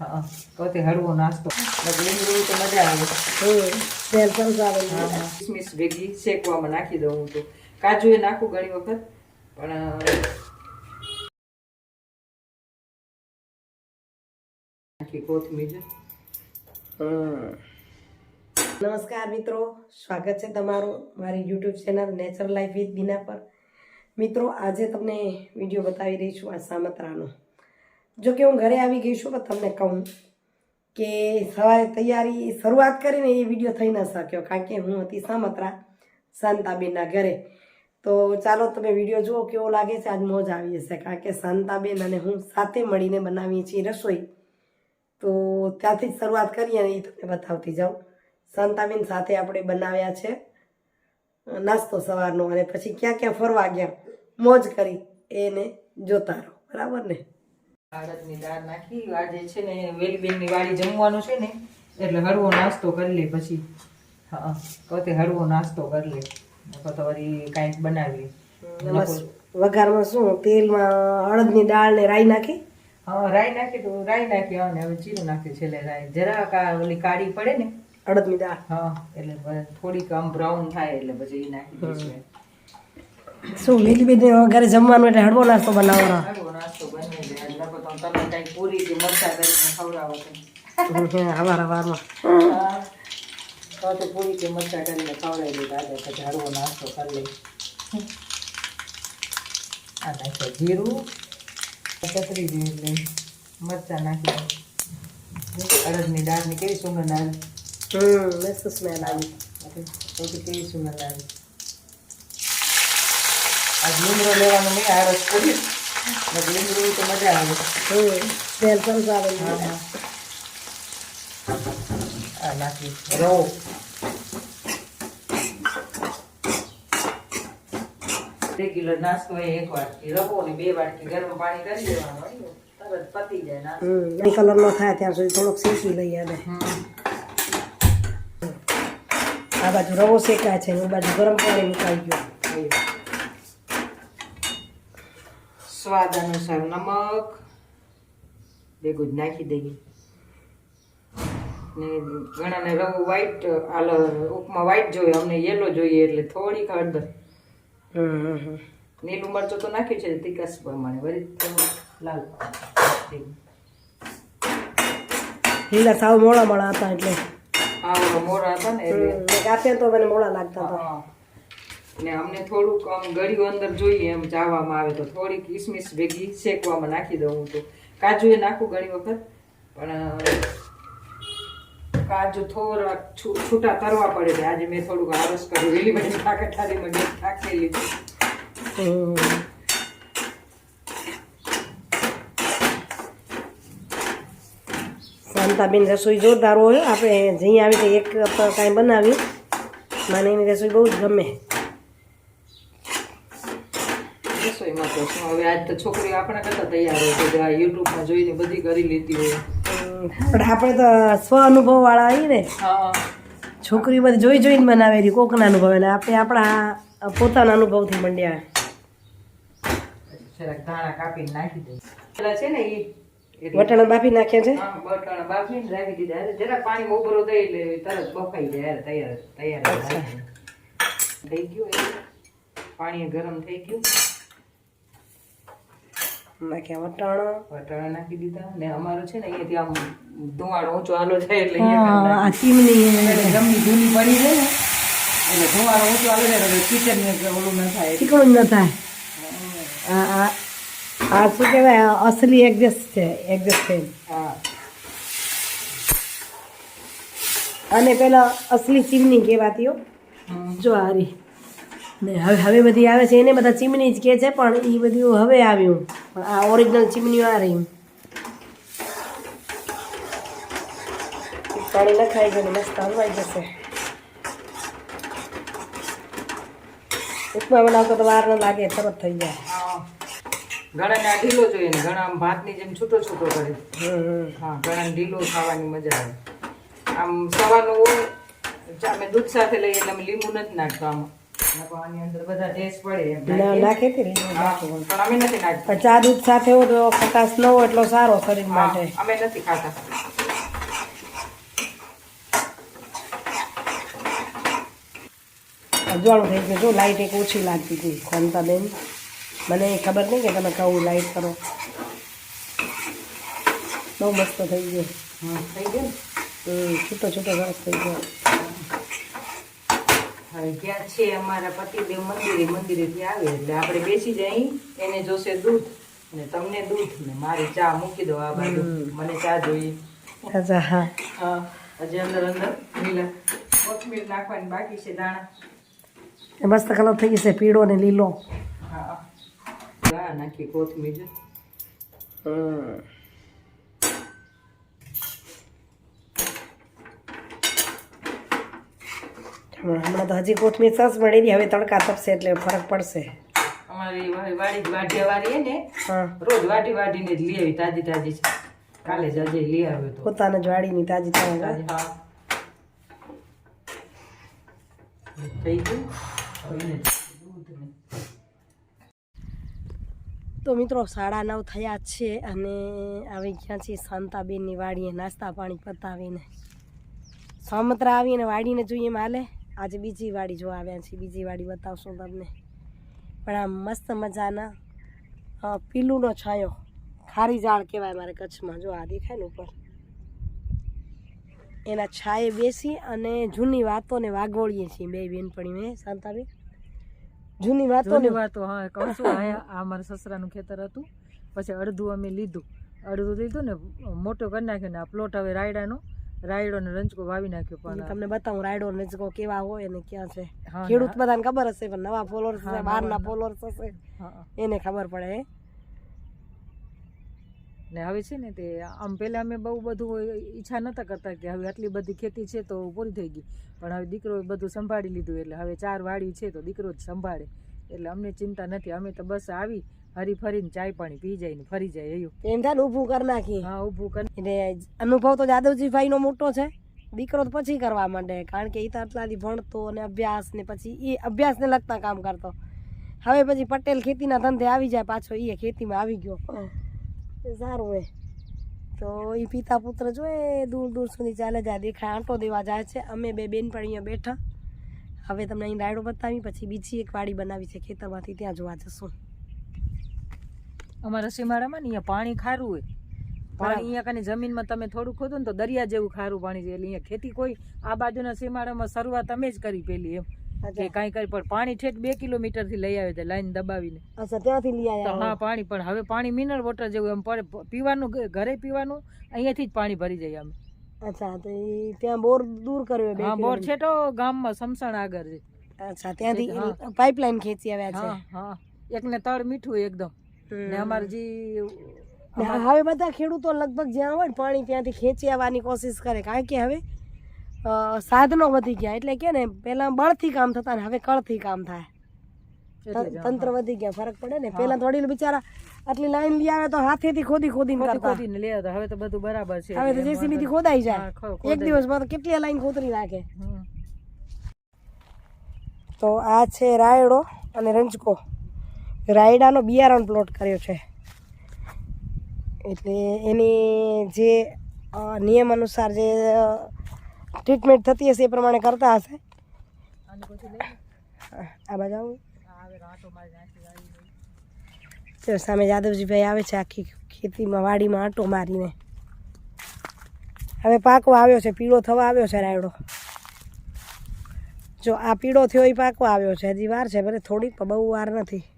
હા પોતે હળવો નાસ્તો. લીમડું તો મજા આવે. કિસમિસ ભેગી શેકવામાં નાખી દઉં હું તો. કાજુ એ નાખું ઘણી વખત, પણ નાખી નમસ્કાર મિત્રો, સ્વાગત છે તમારું મારી YouTube channel natural life with Beena પર. મિત્રો, આજે તમને વીડિયો બતાવી રહી છું આ સામત્રાનો. જો કે હું ઘરે આવી ગઈ છું તો તમને કહું કે સવારે તૈયારી શરૂઆત કરીને એ વીડિયો થઈ ન શક્યો, કારણ કે હું હતી સામત્રા શાંતાબેનના ઘરે. તો ચાલો તમે વીડિયો જુઓ કેવો લાગે છે, આજ મોજ આવી હશે, કારણ કે શાંતાબેન અને હું સાથે મળીને બનાવીએ છીએ રસોઈ. તો ત્યાંથી જ શરૂઆત કરીએ અને એ તમને બતાવતી જાઉં. શાંતાબેન સાથે આપણે બનાવ્યા છે નાસ્તો સવારનો અને પછી ક્યાં ક્યાં ફરવા ગયા, મોજ કરી, એને જોતા રહો. બરાબર ને? અડદની દાળ નાખી. આજે છે ને વેલીબેનની વાડી જમવાનું છે ને એટલે હળવો નાસ્તો કરી લે પછી. હા પોતે હળવો નાસ્તો કરી લે. તો વળી કાંઈક બનાવીએ. વઘારમાં શું તેલમાં અડદની દાળ ને રાઈ નાખી? હા રાઈ નાખી તો રાઈ નાખી. અને હવે જીરું નાખ્યું છેલ્લે રાઈ. જરા કા ઓલી કાળી પડે ને અડદની દાળ. હા એટલે થોડીક આમ બ્રાઉન થાય એટલે પછી એ નાખી દઈશું શું વેલી બેન ઘરે જમવાનું એટલે હળવો નાસ્તો બનાવવાનો? હળવો નાસ્તો બની તમે કાંઈક પૂરી કે મરચા કરીને ખવડાવો તમે હવાર હવારમાં. તો તો પૂરી કે મરચા કરીને ખવડાવી દીધા. આજે તો હળવો નાસ્તો કરી લઈ આ નાખ્યો જીરું કતરી દઈએ એટલે મરચા નાખી અડદની દાળની કેવી સુગંધ આવી? હમ મસ્ત સ્મેલ આવી. સૌથી કેવી સુગંધ આવે? આજ લીમડો લેવાનું મેં આળસ આ રેગ્યુલર નાસ્તો હોય એક વાટકી રવો ને બે વાટકી ગરમ પાણી પતી જાય નાસ્તો કલર નો થાય ત્યાં સુધી થોડોક શેકી લઈએ અને આ બાજુ રવો શેકાય છે એ બાજુ ગરમ પાણી નીકળી ગયું સ્વાદ અનુસાર નમક ભેગું જ નાખી દઈએ. ને ઘણાને રવું વ્હાઈટ આલ ઉપમા વ્હાઈટ જોઈએ અમને યેલો જોઈએ એટલે થોડીક હળદર. હમ હમ હમ લીલું મરચું તો નાખ્યું છે તીકાસ પ્રમાણે વળી લાલ લીલા સાવ મોળા મોળા હતા એટલે. હા મોડા હતા ને એટલે. કાપ્યા તો મને મોળા લાગતા હતા. હા. ને અમને થોડુંક આમ ગળ્યું અંદર જોઈએ એમ ચાવવામાં આવે તો થોડી કિસમિસ ભેગી શેકવામાં નાખી દઉં હું તો કાજુ એ નાખું ઘણી વખત, પણ કાજુ થોડા છૂટા તરવા પડે છે આજે મેં થોડુંક આરસ કર્યું વેલી બધી ઠાકઠારીમાં ગેસ હમ. શાંતાબેન રસોઈ જોરદાર હોય, આપણે જઈ આવી એક કાંઈ બનાવી મને એની રસોઈ બહુ જ ગમે રસોઈમાં તો શું? હવે આજ તો છોકરીઓ આપણા કરતા તૈયાર હોય છે. આ યુટ્યુબમાં જોઈને બધી કરી લેતી હોય. પણ આપણે તો સ્વ અનુભવ વાળા આવીએ ને છોકરી બધી જોઈ જોઈને બનાવેલી કોકના અનુભવ. એટલે આપણે આપણા પોતાના અનુભવથી મંડ્યા. જરાક ધાણા કાપીને નાખી દે. છે ને એ વટાણા બાફી નાખ્યા છે? હા, બટાણા બાફીને રાખી દીધા. પાણી ઉભરો દઈ એટલે તરત બફાઈ જાય. તૈયાર તૈયાર થઈ ગયું પાણી ગરમ થઈ ગયું. નાખ્યા વટાણા. વટાણા નાખી દીધા ને અમારો છે ને અહીંયાથી આમ ધુવાળો ઊંચો આલો જાય એટલે આ ચીમની જમની ધૂની પડી જાય ને એટલે ધુવાળો ઊંચો આલો જાય એટલે કિચન ઓલું ન થાય. ચીકણું ન થાય. આ આ આ શું કહેવાય? અસલી એડજસ્ટ છે એડજસ્ટ છે. હા. અને પેલા અસલી ચીમની કહેવાતી હો. જો હારી ને હવે હવે બધી આવે છે એને બધા ચીમની જ કહે છે પણ એ બધું હવે આવ્યું. પણ આ ઓરિજિનલ ચીમનીઓ આ રહી. પાણી નખાઈ ગયું મસ્ત હલવાઈ જશે. ઉપમા બનાવતો તો વાર ન લાગે તરત થઈ જાય. હા. ઘણાને આ ઢીલો જોઈએ ને આમ ભાતની જેમ છૂટો છૂટો કરે. હા ઘણા ઢીલો ખાવાની મજા આવે. આમ સવારનું ચા અમે દૂધ સાથે લઈએ એટલે અમે લીંબુ નથી નાખતા આમાં. ચા દૂધ સાથે ખટાશ ન હોય એટલો સારો શરીર માટે. અમે નથી ખાતા અજવાળું થઈ ગયું. જો લાઈટ એક ઓછી લાગતી હતી શાંતાબેન મને ખબર નહીં કે તમે કહું લાઈટ કરો. બહુ મસ્ત થઈ ગયું. હા, થઈ ગયું? છૂટો છૂટો સરસ થઈ ગયો. હવે ક્યાં છે અમારા પતિદેવ મંદિરે મંદિરેથી આવે એટલે આપણે બેસી જઈ એને જોશે દૂધ ને તમને દૂધ ને મારે ચા મૂકી દો આ બાજુ. મને ચા જોઈએ. હા. હા હજી અંદર અંદર. લીલા. કોથમીર નાખવાની બાકી છે દાણા. એ મસ્ત કલર થઈ જશે પીળો ને લીલો. હા નાખી કોથમીર. હમ. હમણાં તો હજી કોથમીર સરસ મળી રહી. હવે તડકા તપશે એટલે ફરક પડશે. અમારી વાડી વાઢિયા વાળી ને? રોજ વાઢી વાઢીને જ લઈ આવી તાજી તાજી છે. કાલે જ આજે લઈ આવ્યો તો પોતાના જ્વાળીની તાજી તાજી તાજી, હા. થઈ ગયું. તો મિત્રો સાડા નવ થયા છે અને આવી ગયા છીએ શાંતાબેનની વાડીએ નાસ્તા પાણી પતાવીને. સામત્રા આવીને વાડીને જોઈએ એમ હાલે આજે બીજી વાડી જોવા આવ્યા છીએ. બીજી વાડી બતાવશું તમને. પણ આ મસ્ત મજાના પીલુંનો છાંયો. ખારી ઝાડ કહેવાય મારે કચ્છમાં. જો આ દેખાય ને ઉપર. એના છાયે બેસી અને જૂની વાતોને વાગોળીએ છીએ બે બેનપણી મેં શાંતાબેન? જૂની વાતોને જૂની વાતો, હા, કહું છું, આ મારા સસરાનું ખેતર હતું. પછી અડધું અમે લીધું. અડધું લીધું ને મોટો કરી નાખ્યો ને આ પ્લોટ હવે રાયડાનો. રાયડો ને રંજકો વાવી નાખ્યો પણ તમને બતાવું રાયડો રંજકો કેવા હોય અને ક્યાં છે? ખેડૂત બધાને ખબર હશે પણ નવા ફોલોઅર્સ હા, છે નવા- બહારના ફોલોઅર્સ હશે. એને ખબર પડે ને હવે છે ને તે આમ પહેલા અમે બહુ બધું ઈચ્છા નતા કરતા કે હવે આટલી બધી ખેતી છે તો પૂરી થઈ ગઈ. પણ હવે દીકરો બધું સંભાળી લીધું એટલે હવે ચાર વાડી છે તો દીકરો જ સંભાળે. એટલે અમને ચિંતા નથી અમે તો બસ આવી હરી ફરીને ચાય પાણી પી જાય ને ફરી જાય એવું એમ થાય ને ઊભું કરી નાખી હા ઊભું કરી એટલે અનુભવ તો જાદવજી ભાઈ નો મોટો છે. દીકરો તો પછી કરવા માંડે કારણ કે એ તો આટલાથી ભણતો ને અભ્યાસ ને પછી એ અભ્યાસને લગતા કામ કરતો. હવે પછી પટેલ ખેતીના ધંધે આવી જાય પાછો એ ખેતીમાં આવી ગયો. સારું એ તો એ પિતા પુત્ર જો એ દૂર દૂર સુધી ચાલે જાય દેખાય આંટો દેવા જાય છે. અમે બે બેનપણીઓ બેઠા. હવે તમને અહીં રાયડો બતાવી પછી બીજી એક વાડી બનાવી છે ખેતરમાંથી ત્યાં જોવા જશું. અમારા સીમાડામાં ને અહીંયા પાણી ખારું હોય. પાણી અહીંયા કને જમીનમાં તમે થોડું ખોદો ને તો દરિયા જેવું ખારું પાણી છે. એટલે અહીંયા ખેતી કોઈ આ બાજુના સીમાડામાં શરૂઆત અમે જ કરી પેલી એમ. કે કાંઈ પણ પાણી ઠેઠ બે કિલોમીટરથી લઈ આવે છે લાઈન દબાવીને. અચ્છા ત્યાંથી લઈ આવ્યા હા પાણી પણ હવે પાણી મિનરલ વોટર જેવું એમ પડે. પીવાનું ઘરે પીવાનું અહીંયાથી જ પાણી ભરી જઈએ અમે. અચ્છા તો ત્યાં બોર દૂર કર્યો હા બોર છેટો ગામમાં સમસણ આગળ છે. અચ્છા ત્યાંથી. પાઇપલાઇન ખેંચી આવ્યા છે. હા હા. એકને તળ મીઠું એકદમ. ને અમારે જે હવે બધા ખેડૂતો લગભગ જ્યાં હોય ને પાણી ત્યાંથી ખેંચી આવવાની કોશિશ કરે. કારણ કે હવે સાધનો વધી ગયા. એટલે કે ને પેલા બળથી કામ થતા ને હવે કળથી કામ થાય. તંત્ર વધી ગયા ફરક પડે ને. પેલા થોડી બિચારા આટલી લાઈન લઈ આવે તો હાથેથી ખોદી ખોદીને ખોદી કરતા. ખોદીને લઈ હવે તો બધું બરાબર છે. હવે તો જેસીબી થી ખોદાઈ જાય. એક દિવસમાં તો કેટલી લાઈન ખોતરી નાખે તો આ છે રાયડો અને રંજકો. રાયડાનો બિયારણ પ્લોટ કર્યો છે. એટલે એની જે નિયમ અનુસાર જે ટ્રીટમેન્ટ થતી હશે એ પ્રમાણે કરતા હશે. આ બાજુ. તો સામે જાદવજીભાઈ આવે છે આખી ખેતીમાં, વાડીમાં આંટો મારીને. હવે પાકવા આવ્યો છે, પીળો થવા આવ્યો છે રાયડો. જો આ પીળો થયો એ પાકવા આવ્યો છે. હજી વાર છે, ભલે થોડીક બહુ વાર નથી.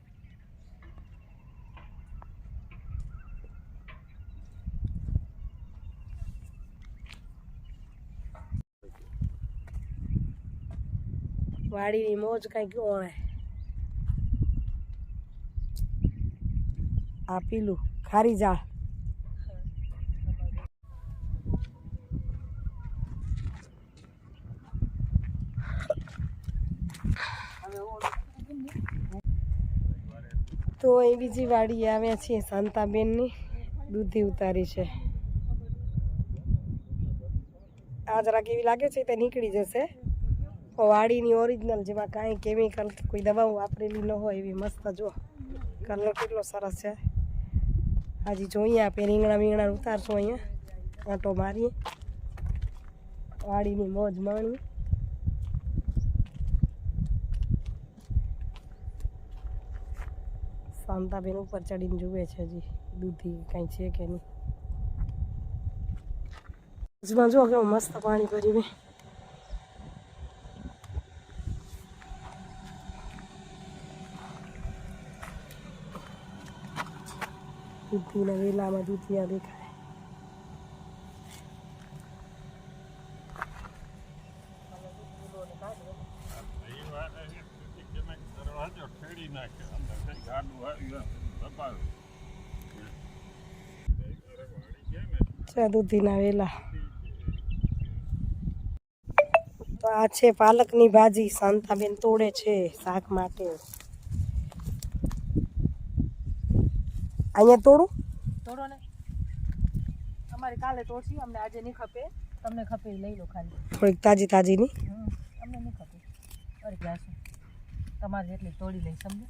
વાડીની મોજ કાંઈક ઓણે. આ પીલું ખારી ઝાડ તો એ બીજી વાડી આવ્યા છીએ શાંતાબેનની. દૂધી ઉતારી છે. આ જરાક એવી લાગે છે તે નીકળી જશે. વાડીની ઓરિજિનલ જેમાં કાંઈ કેમિકલ કોઈ દવાઓ વાપરેલી ન હોય એવી મસ્ત જો કલર કેટલો સરસ છે. હજી જોઈએ આપણે રીંગણા વીંગણા ઉતારશું અહીંયા. આંટો મારીએ. વાડીની મોજ માણી શાંતાબેન ઉપર ચડીને જુએ છે હજી. દૂધી કાંઈ છે કે નહીં. જો કેવું મસ્ત પાણી ભરી મેં. દૂધીના વેલામાં દૂધિયા દેખાય. દૂધીના વેલા. તો આ છે પાલકની ભાજી શાંતાબેન તોડે છે શાક માટે. અહીંયા તોડું? તોડો ને. અમારે કાલે તોડશી અમને આજે નહીં ખપે. તમને ખપે લઈ લો ખાલી. થોડીક તાજી તાજીની. ની અમને નહીં ખપે. અરે જાશું તમારે જેટલી તોડી લઈ સમજો?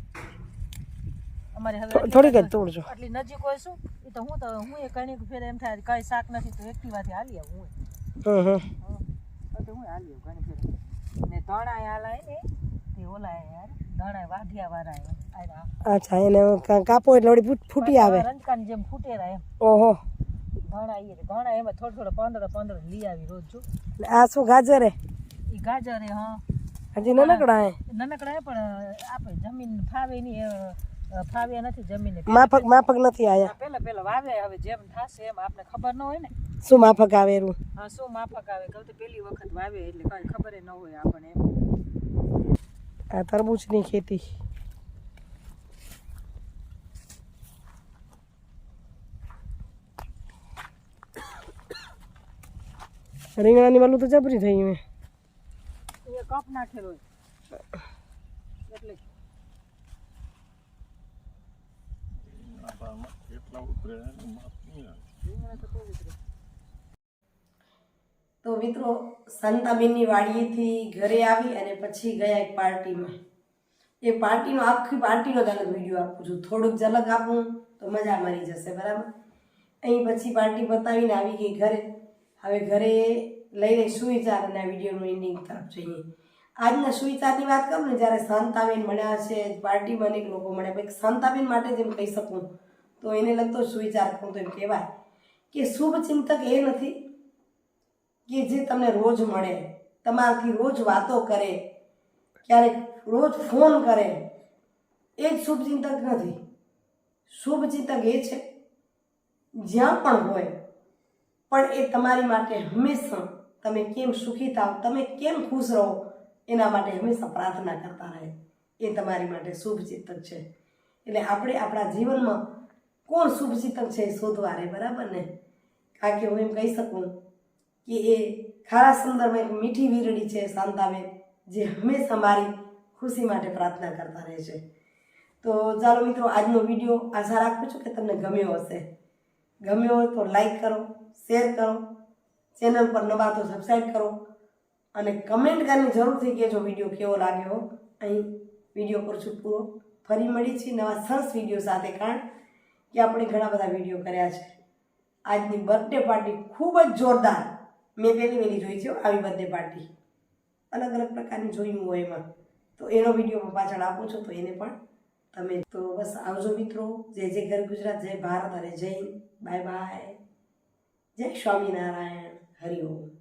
અમારે હવે થોડીક જ તોડજો. આટલી નજીક હોય શું? એ તો હું તો હું એ ઘણી ફેર એમ થાય કઈ શાક નથી તો એક્ટિવાથી હાલી આવું હું હમ હં. તો હું હાલી આવું ઘણી ફેર. ને ધણા હાલ આય ને તે ઓલા યાર. ધણા વાઢિયા વાળા અચ્છા એને કાપો એટલે વળી ફૂટ- ફૂટી આવે. રંજકાની જેમ ફૂટેરા એમ. ઓહો. ધણા ઈ ઘણા એમાં થોડો થોડો પંદર પંદર લઈ આવી રોજ જો. આ શું ગાજર? હે એ ગાજર હે. હા હજી નાનકડા હે? નનકડા હે પણ આપણે જમીન ફાવે ની ફાવે ફાવ્યા નથી જમીન. માફક માફક નથી આયા. પેલા પેલા વાવે હવે જેમ થાશે એમ આપણે ખબર ન હોય ને. શું માફક આવે એરું? હા શું માફક આવે? કહું તો પેલી વખત વાવે એટલે કઈ ખબર ન હોય આપણને એમ. આ તરબૂચની ખેતી રીંગણાની વાલું તો જબરી થઈ મેં એ કપ નાખેલો હોય એટલે. તો મિત્રો, સંતાબેનની વાડીએથી ઘરે આવી અને પછી ગયા એક પાર્ટીમાં. એ પાર્ટીનો, આખી પાર્ટીનો જ અલગ વીડિયો આપું છું. થોડુંક ઝલક આપું, તો મજા મરી જશે, બરાબર? અહીં પછી પાર્ટી બતાવીને આવી ગઈ ઘરે. હવે ઘરે લઈને સુવિચાર અને આ વિડીયોનું એન્ડિંગ તરફ જઈએ. આજના સુવિચારની વાત કરું ને, જ્યારે શાંતાબેન મળ્યા છે, પાર્ટીમાં અનેક લોકો મળ્યા પછી શાંતાબેન માટે જેમ કહી શકું. તો એને લગતો સુવિચાર કહું તો એમ કહેવાય કે શુભ ચિંતક એ નથી કે જે તમને રોજ મળે, તમારાથી રોજ વાતો કરે, ક્યારેક રોજ ફોન કરે, એ જ શુભચિંતક નથી. શુભચિંતક એ છે, જ્યાં પણ હોય, પણ એ તમારી માટે હંમેશા તમે કેમ સુખી થાવ, તમે કેમ ખુશ રહો, એના માટે હંમેશા પ્રાર્થના કરતા રહે. એ તમારી માટે શુભચિંતક છે. એટલે આપણે આપણા જીવનમાં કોણ શુભચિંતક છે એ શોધવા રહે, બરાબર ને? કારણ કે હું એમ કહી શકું કે એ ખારા સુંદરમાં એક મીઠી વીરડી છે શાંતાબેન જે હંમેશા મારી ખુશી માટે પ્રાર્થના કરતા રહે છે. તો ચાલો મિત્રો, આજનો વીડિયો આશા રાખું છું કે તમને ગમ્યો હશે. ગમ્યો હોય તો લાઈક કરો, શેર કરો, ચેનલ પર નવા તો સબસ્ક્રાઈબ કરો અને કમેન્ટ કરીને જરૂરથી કહેજો વીડિયો કેવો લાગ્યો. અહીં વીડિયો પર છું પૂરો. ફરી મળી છીએ નવા સરસ વીડિયો સાથે કારણ કે આપણે ઘણા બધા વીડિયો કર્યા છે. આજની બર્થડે પાર્ટી ખૂબ જ જોરદાર. મેં પહેલી વહેલી જોઈ છે આવી બર્થડે પાર્ટી અલગ અલગ પ્રકારની જોયું હોય એમાં. તો એનો વીડિયો પાછળ આપું છું, તો એને પણ તમે તો બસ આવજો મિત્રો. જય જય ઘર ગુજરાત, જય ભારત અને જય બાય બાય જય સ્વામિનારાયણ. હરિ ઓમ.